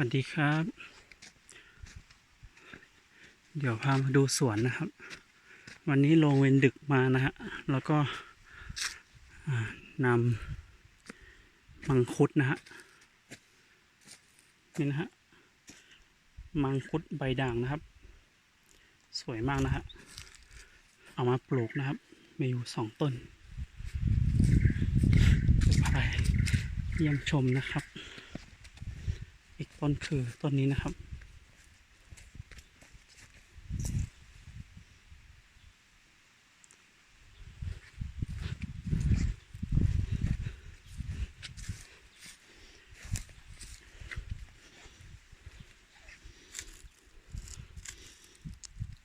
วัสดีครับ เดี๋ยวพามาดูสวนนะครับ วันนี้ลงเวนดึกมานะฮะ แล้วก็นำมังคุดนะฮะ นี่นะฮะ มังคุดใบด่างนะครับ สวยมากนะฮะ เอามาปลูกนะครับ มีอยู่สองต้น ไปเยี่ยมชมนะครับ ต้นคือต้นนี้นะครับ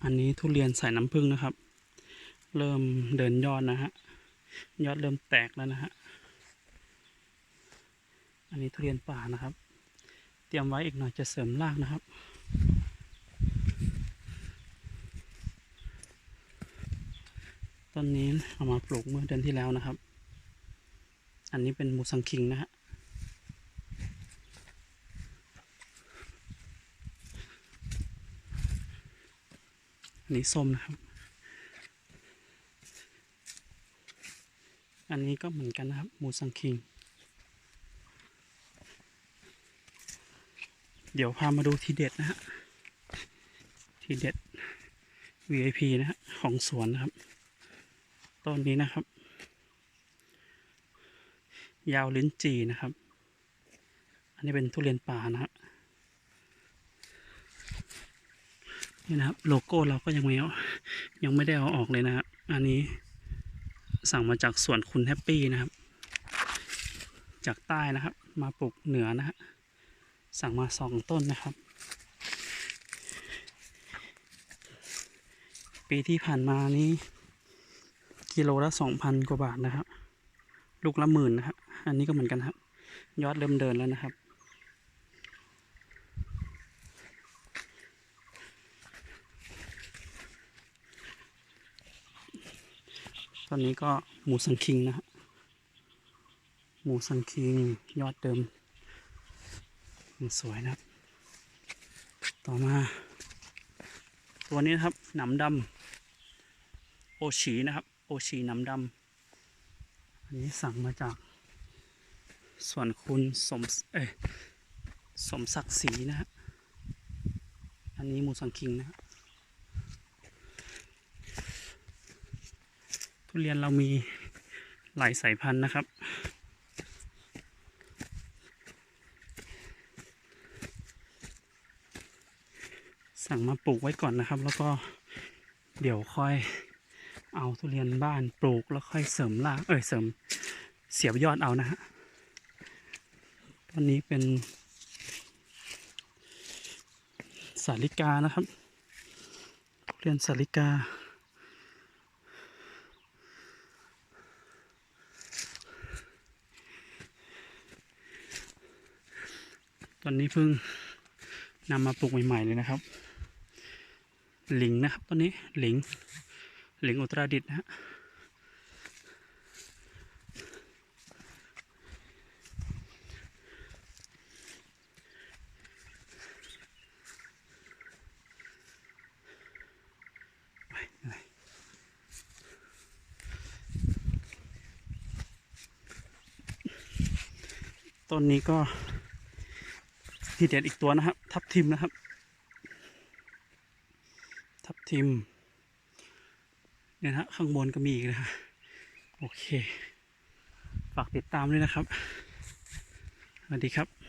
อันนี้ทุเรียนใสายน้ำผึ้งนะครับ เริ่มเดินยอดนะฮะ ยอดเริ่มแตกแล้วนะฮะ อันนี้ทุเรียนป่านะครับ เตรียมไว้อีกหน่อยจะเสริมรากนะครับ ต้นนี้เอามาปลูกเมื่อเดือนที่แล้วนะครับ อันนี้เป็นมูสังคิงนะฮะอันนี้ส้มนะครับ อันนี้ก็เหมือนกันนะครับ มูสังคิง เดี๋ยวพามาดูทีเด็ดนะฮะ ทีเด็ด VIP นะฮะ ของสวนนะครับ ต้นนี้นะครับ ยาวลิ้นจีนะครับ อันนี้เป็นทุเรียนป่านะฮะ นี่นะครับ โลโก้เราก็ยังไม่เอายังไม่ได้เอาออกเลยนะครับอันนี้สั่งมาจากสวนคุณแฮปปี้นะครับ จากใต้นะครับ มาปลูกเหนือนะฮะ สั่งมาสองต้นนะครับ ปีที่ผ่านมานี้ กิโลละสองพันกว่าบาทนะครับ ลูกละหมื่นนะครับ อันนี้ก็เหมือนกันครับ ยอดเริ่มเดินแล้วนะครับตอนนี้ก็หมูสังคิงนะฮะหมูสังคิงยอดเดิม สวยนะครับ ต่อมา ตัวนี้นะครับหนำดำโอชีนะครับ โอชีหนำดำอันนี้สั่งมาจาก ส่วนคุณสมเอ้สมศักดิ์ศรีนะฮะอันนี้มูสังคิงนะฮะทุเรียนเรามีหลายสายพันธุ์นะครับ สั่งมาปลูกไว้ก่อนนะครับ แล้วก็เดี๋ยวค่อยเอาทุเรียนบ้านปลูกแล้วค่อยเสริมรากเอ้ยเสริมเสียบยอดเอานะฮะตอนนี้เป็นสาลิกานะครับทุเรียนสาลิกาตอนนี้เพิ่งนำมาปลูกใหม่ ๆ เลยนะครับ หลิงนะครับต้นนี้หลิงหลิงอุตรดิตนะฮะต้นนี้ก็ทีเด็ดอีกตัวนะครับ ทับทิมนะครับ ทับทิมเนี่ยนะฮะข้างบนก็มีอีกนะฮะโอเค ฝากติดตามด้วยนะครับ สวัสดีครับ